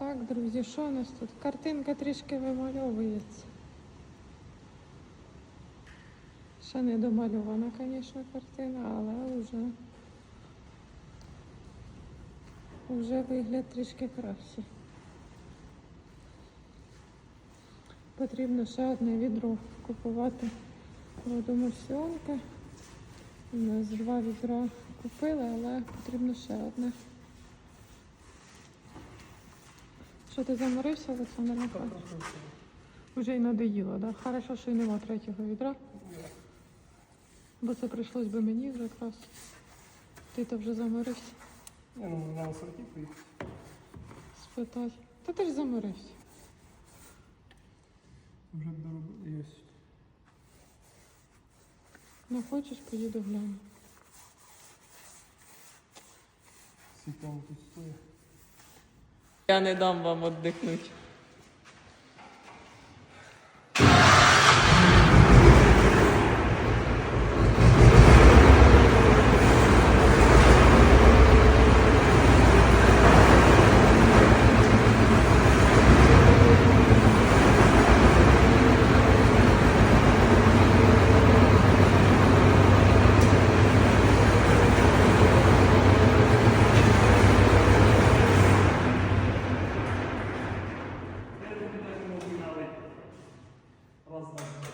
Так, друзі, що у нас тут? Картинка трішки вимальовується. Ще не домальована, звісно, картина, але вже, вже вигляд трішки кращий. Потрібно ще одне відро купувати водоморсіонки. У нас два відра купили, але потрібно ще одне. Що ти заморився, Олександр Михайлович? Уже й надоїло, так? Да? Хорошо, що й нема третього відра. Бо це прийшлось би мені вже якраз. Ти то вже заморився Не, ну на сорки поїхати. спитати. Та ти ж заморився. Вже доробили є. Ну хочеш, поїду гляну. Тут стоять. Я не дам вам віддихнути. Раз, два.